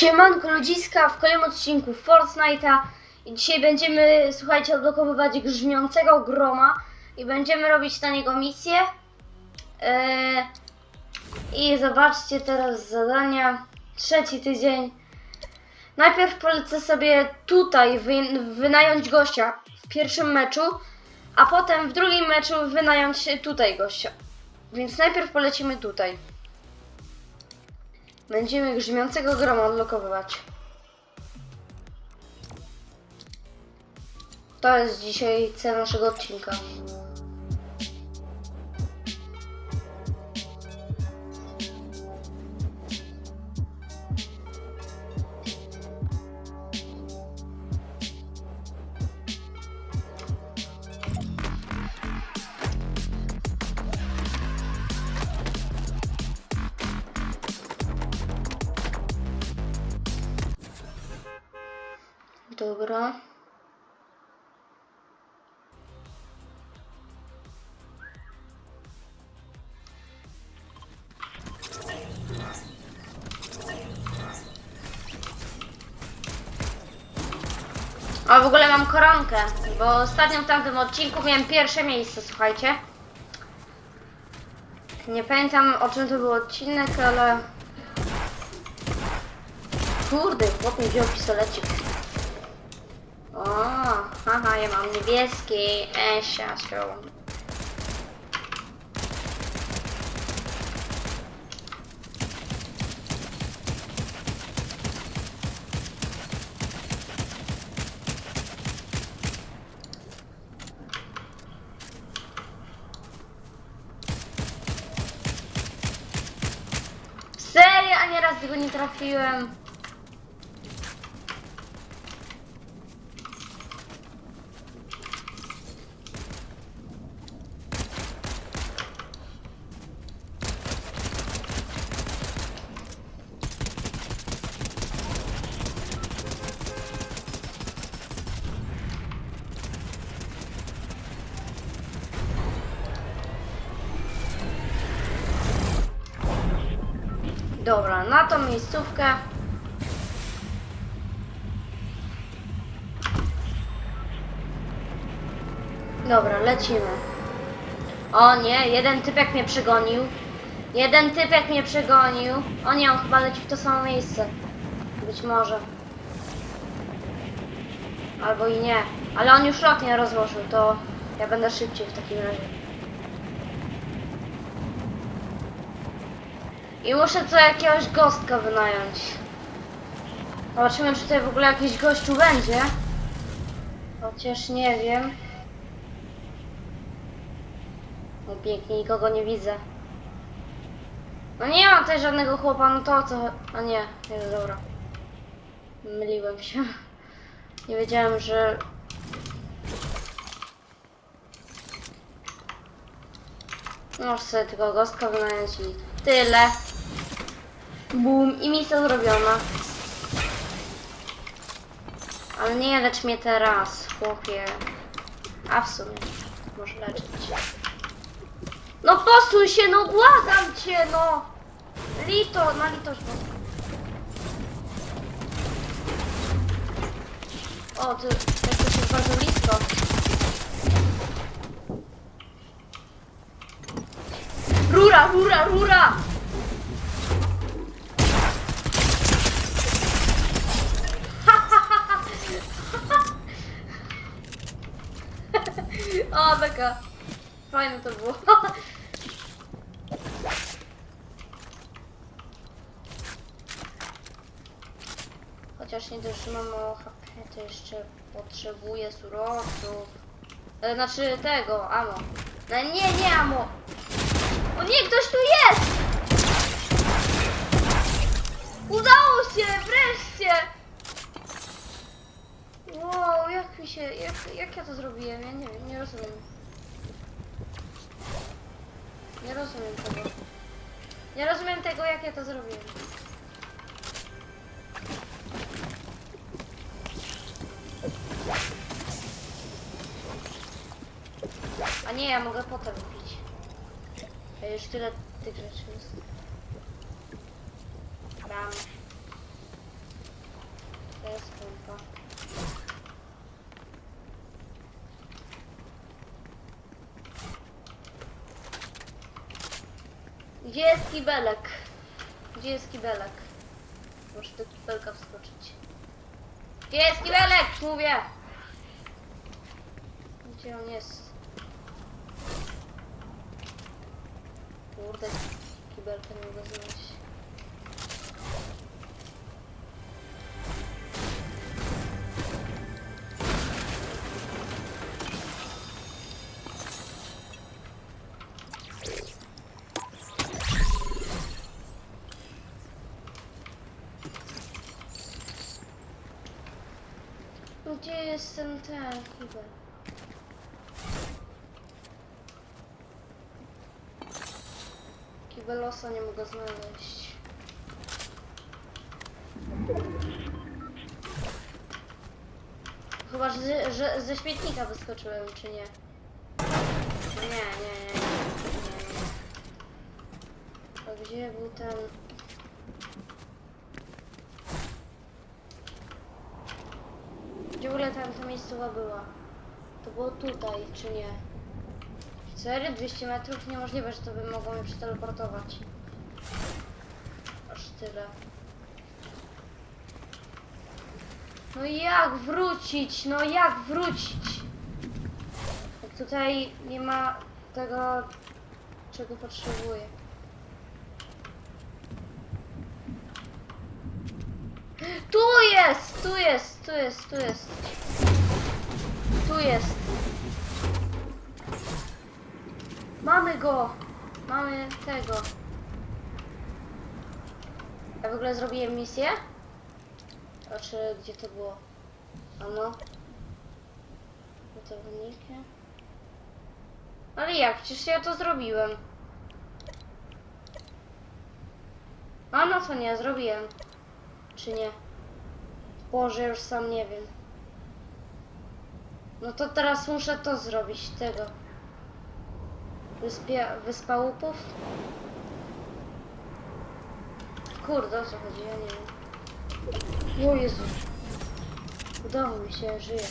Siemanko ludziska w kolejnym odcinku Fortnite'a. I dzisiaj będziemy, słuchajcie, odblokowywać grzmiącego groma i będziemy robić na niego misję. Eee, i zobaczcie teraz zadania, trzeci tydzień. Najpierw polecę sobie tutaj wy, wynająć gościa w pierwszym meczu a potem w drugim meczu wynająć tutaj gościa. Więc najpierw polecimy tutaj Będziemy grzmiącego groma odlokowywać. To jest dzisiaj cel naszego odcinka. W ogóle mam koronkę, bo ostatnio w tamtym odcinku miałem pierwsze miejsce, słuchajcie. Nie pamiętam o czym to był odcinek, ale... Kurde, chłop mi wziął pistolecik. O, haha, ja mam niebieski. Esia, się. Serio, tego nie trafiłem. Dobra, na tą miejscówkę. Dobra, lecimy. O nie, jeden typek mnie przegonił. Jeden typek mnie przegonił. O nie, on chyba leci w to samo miejsce. Być może. Albo i nie. Ale on już rok nie rozłożył, to ja będę szybciej w takim razie. I muszę co jakiegoś gostka wynająć. Zobaczymy, czy tutaj w ogóle jakiś gościu będzie. Chociaż nie wiem. No pięknie, nikogo nie widzę. No nie ma tutaj żadnego chłopa, no to co... A nie, jest dobra. Myliłem się. Nie wiedziałem, że... Możesz sobie tylko gostka wynająć i tyle. Bum, i misja zrobiona. Ale nie lecz mnie teraz, chłopie. A w sumie, może leczyć. No posuń się, no błagam cię, no! Lito, na litość boską. O, ty jesteś bardzo blisko. Rura, rura, rura! o, taka. To było. Chociaż nie dość, że mam HP, to jeszcze potrzebuję surowców. E, znaczy tego, amo. No nie, nie amo. O nie, ktoś tu jest! Udało się, wreszcie! Wow, jak mi się, jak, jak ja to zrobiłem? Ja nie wiem, nie rozumiem. Nie rozumiem tego. Nie rozumiem tego, jak ja to zrobiłem. A nie, ja mogę potem pić. Ja już tyle tych rzeczy jest. Bram. Gdzie jest kibelek? Gdzie jest kibelek? Muszę do kibelka wskoczyć. Gdzie jest kibelek? Mówię! Gdzie on jest? Kurde, kibelka nie mogę znaleźć. Gdzie jest ten kibel? Kibelosa nie mogę znaleźć. Chyba, że, że ze śmietnika wyskoczyłem, czy nie? Nie, nie, nie, nie. nie, nie. A gdzie był ten... Gdzie w ogóle tam ta miejscowa była? To było tutaj, czy nie? Serio? 200 metrów? Niemożliwe, że to by mogło mnie przeteleportować. Aż tyle. No jak wrócić? No jak wrócić? Jak tutaj nie ma tego, czego potrzebuję. Tu jest! Tu jest! Tu jest! Tu jest! Tu jest! Mamy go! Mamy tego. Ja w ogóle zrobiłem misję? Znaczy, gdzie to było? Ano. Gotowniki. Ale jak? Przecież ja to zrobiłem. A no to nie, zrobiłem. Czy nie? Boże, już sam nie wiem. No to teraz muszę to zrobić, tego. Wyspia, wyspa łupów? Kurde, o co chodzi? Ja nie wiem. O Jezu. Udało mi się, żyję.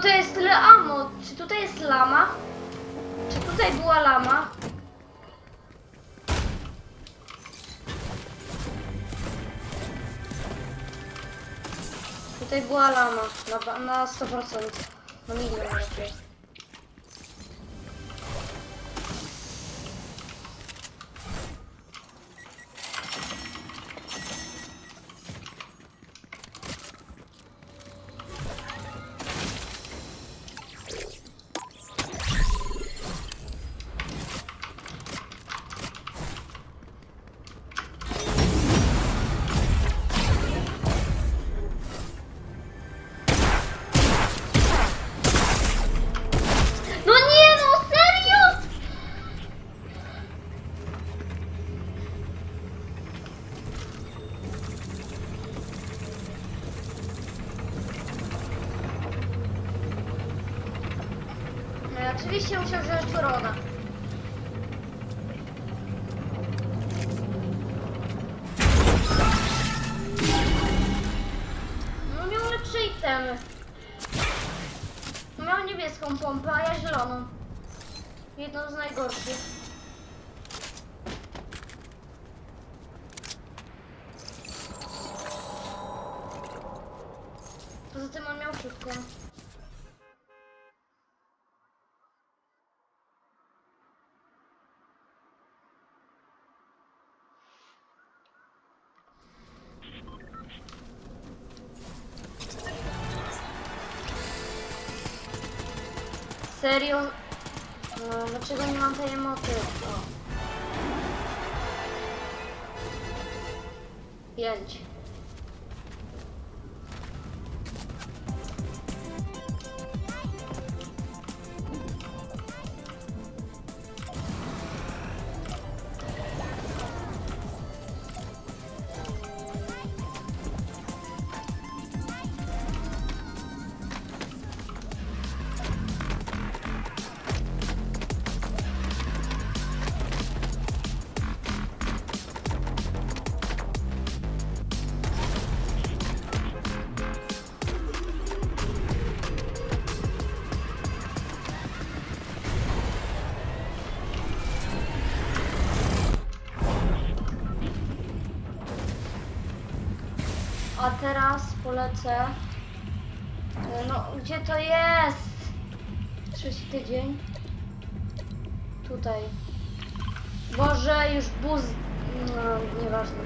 To jest tyle amo. Czy tutaj jest lama? Czy tutaj była lama? Tutaj była lama. Na, na 100%. Na milion raczej. Oczywiście musiał. No miał lepsze itemy. Miał niebieską pompę, a ja zieloną. Jedną z najgorszych. Serio? No, dlaczego nie mam tej emoty? O. Pięć. A teraz polecę. E, No, gdzie to jest? Trzeci tydzień. Tutaj. Boże, już buz. No, nieważne.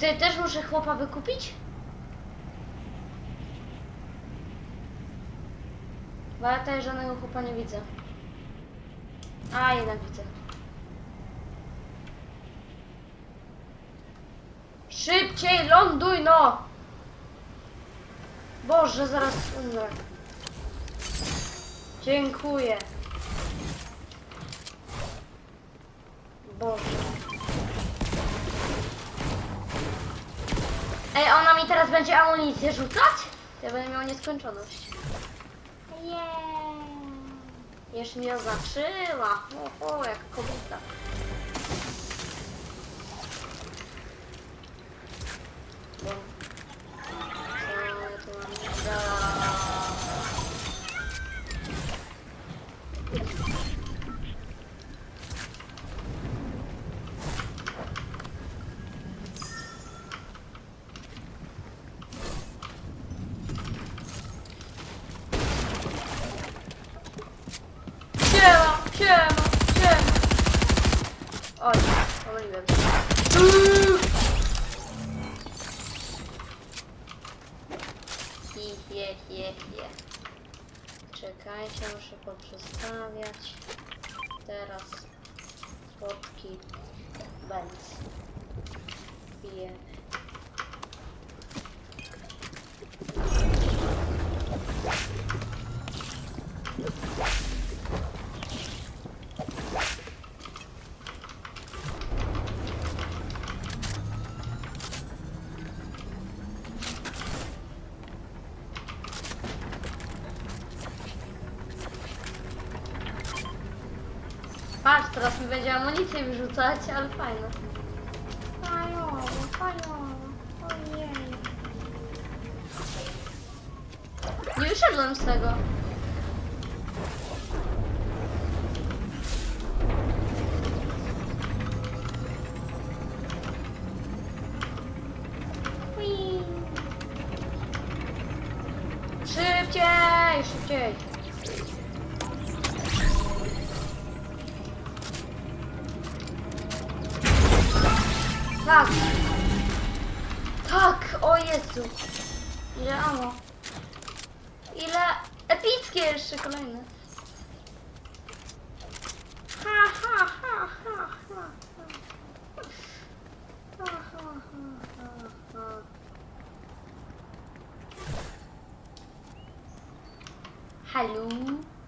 Tutaj też muszę chłopa wykupić? Bo ja tutaj żadnego chłopa nie widzę. A, jednak widzę. Szybciej, ląduj no! Boże, zaraz umrę. Dziękuję. Boże. Ej, ona mi teraz będzie amunicję rzucać? Ja będę miał nieskończoność. Jeszcze mnie oznaczyła. O, o, jak kobieta. Bo... teraz mi będzie amunicję wyrzucać, ale fajne. Fajowo, fajowo, ojej. Nie wyszedłem z tego. Szybciej, szybciej. Tak. Tak, o Jezu. Ile amo. Ile epickie jeszcze kolejne. Ha, ha, ha, ha, ha. Halo?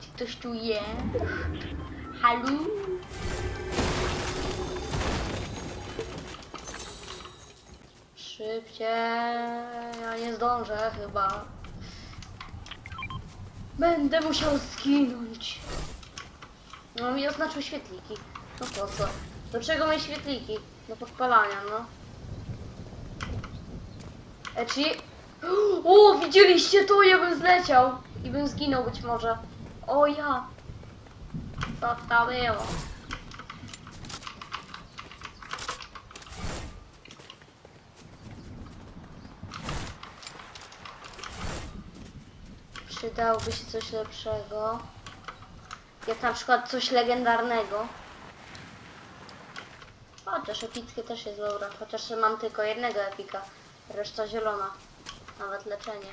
Czy ktoś tu jest? Halo? Szybciej, ja nie zdążę chyba. Będę musiał zginąć. No mi oznaczył świetliki. No po co? Do czego mi świetliki? Do podpalania, no. E, czyli... O, widzieliście to? Ja bym zleciał. I bym zginął być może. O ja. Co to było? Przydałoby się coś lepszego. Jak na przykład coś legendarnego. Chociaż epickie też jest dobra. Chociaż mam tylko jednego epika. Reszta zielona. Nawet leczenie.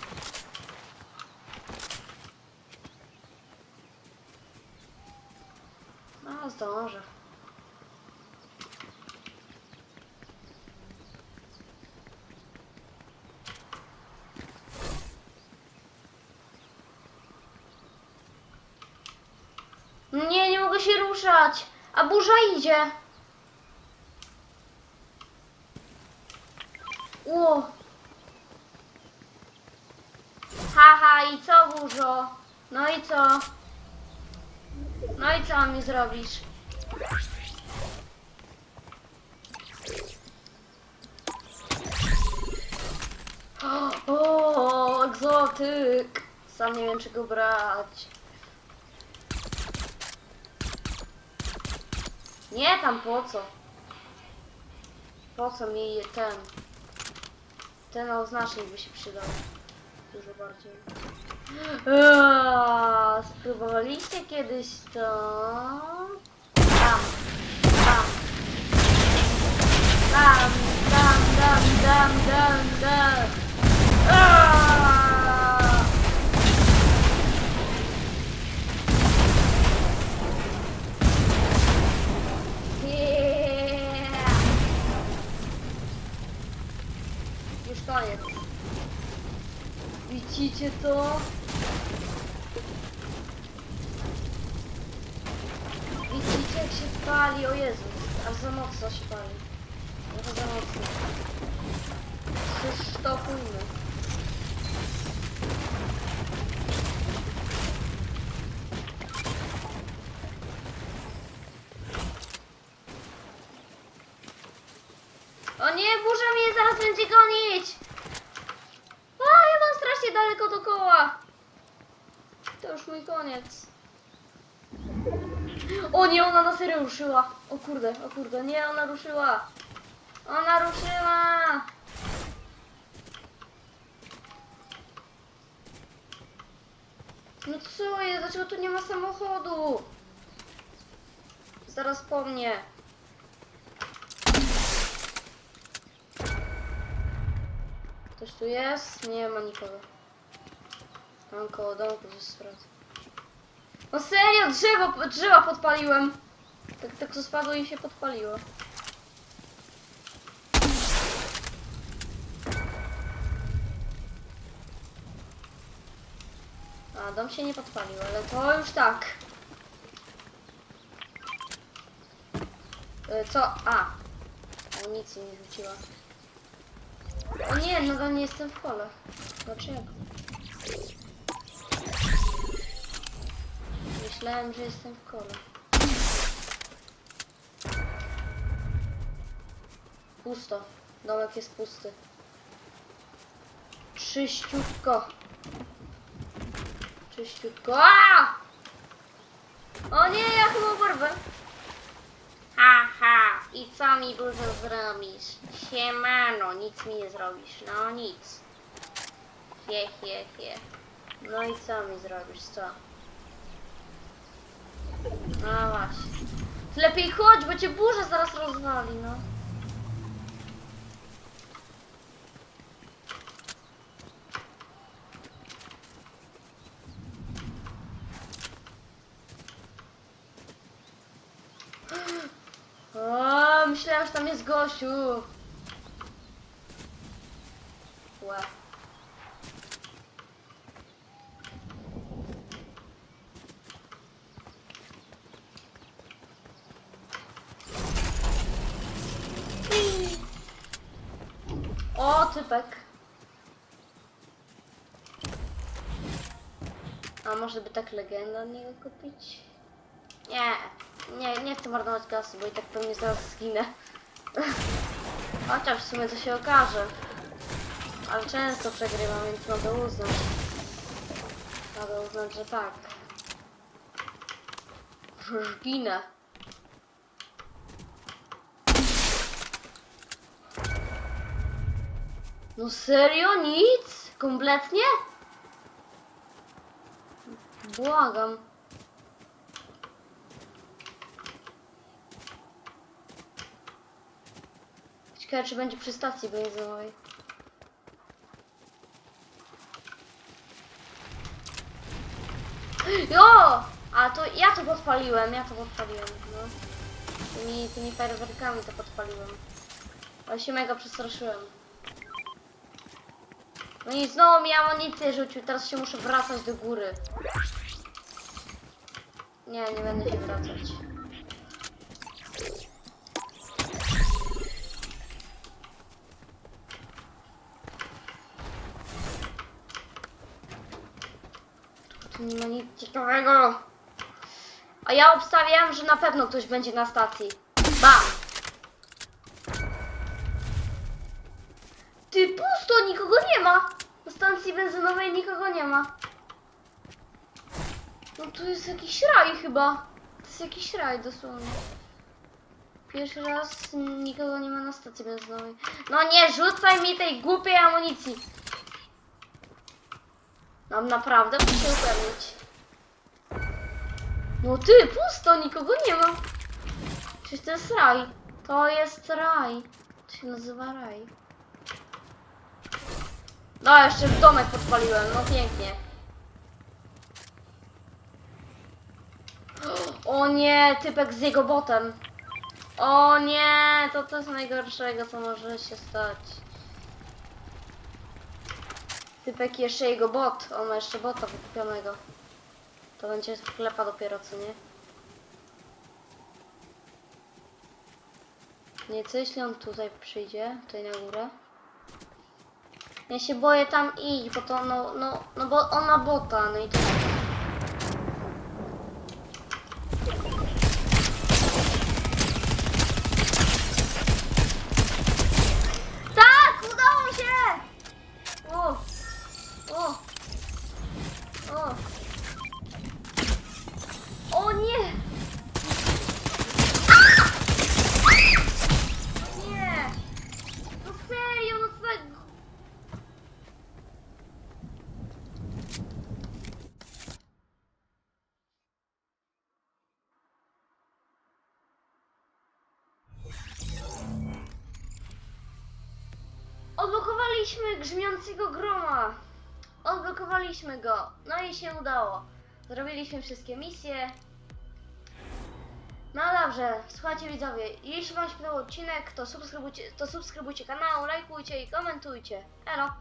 A, zdążę. Nie, nie mogę się ruszać. A burza idzie. Ło. Haha, i co burzo? No i co? No i co mi zrobisz? O, egzotyk! Sam nie wiem, czy go brać. Nie tam po co? Po co mi ten? Ten oznacznik by się przydał. Dużo bardziej. Eee, spróbowaliście kiedyś to? Tam, tam. Dam, dam, dam, dam, dam, dam. Eee! Koniec. Widzicie to? Widzicie jak się pali? O Jezu, aż za mocno się pali. Trochę za mocno. Przysztokujmy. O nie, burza mnie zaraz będzie gonić! A, ja mam strasznie daleko do koła. To już mój koniec. O nie, ona na serio ruszyła. O kurde, o kurde, nie, ona ruszyła. Ona ruszyła. No co jest? Dlaczego tu nie ma samochodu? Zaraz po mnie. Ktoś tu jest? Nie ma nikogo. Tam koło domku ze strat. No serio, drzewo, drzewa podpaliłem. Tak, tak to spadło i się podpaliło. A, dom się nie podpalił, ale to już tak. Y, Co? A. Amunicji mi rzuciła. O nie, nadal nie jestem w kole. Dlaczego? Myślałem, że jestem w kole. Pusto. Domek jest pusty. Czyściutko. Czyściutko. A! O nie, ja chyba porwę. Ha, ha. I co mi dużo zrobisz? Siemano, nic mi nie zrobisz. No nic. Hie, hie, hie. No i co mi zrobisz, co? No właśnie. Lepiej chodź, bo cię burza zaraz rozwali, no. już tam jest gościu. Łe. O, typek. A może by tak legenda niego kupić? Nie, nie, nie chcę marnować kasy, bo i tak pewnie zaraz zginę. Chociaż w sumie to się okaże. Ale często przegrywam, więc mogę uznać. Mogę uznać, że tak. Że zginę. No serio? Nic? Kompletnie? Błagam. Ciekawe, czy będzie przy stacji benzynowej. Jo! A to ja to podpaliłem, ja to podpaliłem, no. Tymi, tymi fajerwerkami to podpaliłem. Ale się mega przestraszyłem. No i znowu mi amunicję rzucił, teraz się muszę wracać do góry. Nie, nie będę się wracać. Nie ma nic ciekawego. A ja obstawiam, że na pewno ktoś będzie na stacji. Bam! Ty pusto, nikogo nie ma. Na stacji benzynowej nikogo nie ma. No tu jest jakiś raj chyba. To jest jakiś raj dosłownie. Pierwszy raz nikogo nie ma na stacji benzynowej. No nie rzucaj mi tej głupiej amunicji. Mam naprawdę muszę upewnić. No ty, pusto, nikogo nie ma. Przecież to jest raj. To jest raj. To się nazywa raj. No, jeszcze domek podpaliłem, no pięknie. O nie, typek z jego botem. O nie, to to jest najgorszego, co może się stać. Typek jeszcze jego bot, on ma jeszcze bota wykupionego. To będzie sklepa dopiero, co nie? Nie, co jeśli on tutaj przyjdzie, tutaj na górę? Ja się boję tam iść, bo to no, no, no bo on ma bota, no i to... Tak! Udało się! O! O! O! O nie! A! Nie! No serio, no co tak... Odblokowaliśmy grzmiącego groma. Odblokowaliśmy go. No i się udało. Zrobiliśmy wszystkie misje. No dobrze, słuchajcie widzowie, jeśli Wam się podobał odcinek, to subskrybujcie, to subskrybujcie kanał, lajkujcie i komentujcie. Elo!